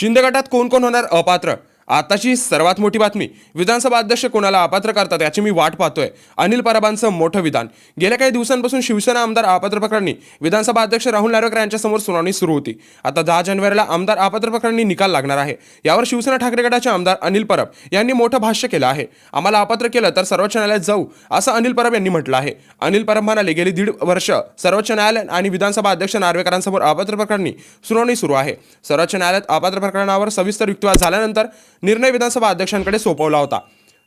शिंदे गटात कोण कोण होणार अपात्र? आताची सर्वात मोठी बातमी विधानसभा अध्यक्ष कोणाला अपात्र करतात याची मी वाट पाहतोय. अनिल परबांचं मोठं विधान. गेल्या काही दिवसांपासून शिवसेना आमदार अपात्र प्रकरणी विधानसभा अध्यक्ष राहुल नार्वेकर यांच्यासमोर सुनावणी सुरू होती. आता दहा जानेवारीला आमदार अपात्र प्रकरणी निकाल लागणार आहे. यावर शिवसेना ठाकरे गटाचे आमदार अनिल परब यांनी मोठं भाष्य केलं आहे. आम्हाला अपात्र केलं तर सर्वोच्च न्यायालयात जाऊ असं अनिल परब यांनी म्हटलं आहे. अनिल परब म्हणाले गेली दीड वर्ष सर्वोच्च न्यायालय आणि विधानसभा अध्यक्ष नार्वेकरांसमोर अपात्र प्रकरणी सुनावणी सुरू आहे. सर्वोच्च न्यायालयात अपात्र प्रकरणावर सविस्तर युक्तिवाद झाल्यानंतर निर्णय विधानसभा अध्यक्षांकडे सोपवला होता.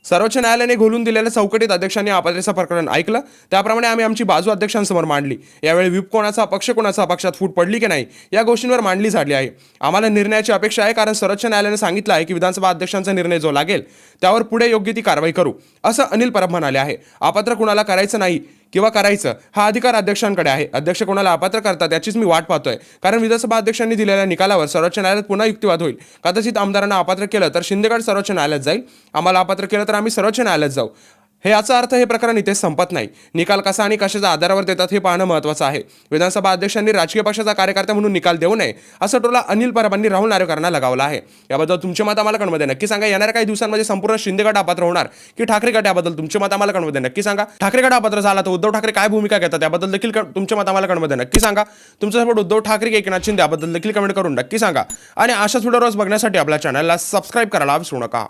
सर्वोच्च न्यायालयाने घोलून दिलेल्या चौकटीत अध्यक्षांनी अपात्रेचं प्रकरण ऐकलं. त्याप्रमाणे आम्ही आमची बाजू अध्यक्षांसमोर मांडली. यावेळी विप कोणाचा पक्ष कोणाचा पक्षात फूट पडली की नाही या गोष्टींवर मांडली झाली आहे. आम्हाला निर्णयाची अपेक्षा आहे कारण सर्वोच्च न्यायालयाने सांगितलं आहे की विधानसभा अध्यक्षांचा निर्णय जो लागेल त्यावर पुढे योग्य ती कारवाई करू असं अनिल परब म्हणाले आहे. अपात्र कुणाला करायचं नाही किंवा करायचं हा अधिकार अध्यक्षांकडे आहे. अध्यक्ष कोणाला अपात्र करतात याचीच मी वाट पाहतोय. कारण विधानसभा अध्यक्षांनी दिलेल्या निकालावर सर्वोच्च न्यायालयात पुन्हा युक्तिवाद होईल. कदाचित आमदारांना अपात्र केलं तर शिंदेगड सर्वोच्च न्यायालयात जाईल. आम्हाला अपात्र केलं तर आम्ही सर्वोच्च न्यायालयात जाऊ. हे याचा अर्थ हे प्रकरण इथे संपत नाही. निकाल कसा आणि कशाच्या आधारावर देतात हे पाहणं महत्त्वाचं आहे. विधानसभा अध्यक्षांनी राजकीय पक्षाचा कार्यकर्ता म्हणून निकाल देऊ नये असं टोला अनिल परबांनी राहुल नार्वेकरांना लगावला आहे. याबद्दल तुमचे मत आम्हाला कणमध्ये नक्की सांगा येणाऱ्या काही दिवसांमध्ये संपूर्ण शिंदे गट अपात्र होणार? की ठाकरे गट याबद्दल तुमचे मत आम्हाला कणमध्ये नक्की सांगा ठाकरे गट अपात्र झाला तर उद्धव ठाकरे काय भूमिका घेतात? त्याबद्दल देखील क- तुमचे मत आम्हाला कणमध्ये नक्की सांगा तुमचा सपोर्ट उद्धव ठाकरे एकनाथ शिंदे याबद्दल देखील कमेंट करून नक्की सांगा. आणि अशाच व्हिडिओ रोज बघण्यासाठी आपल्या चॅनलला सबस्क्राईब करायला विसरू नका.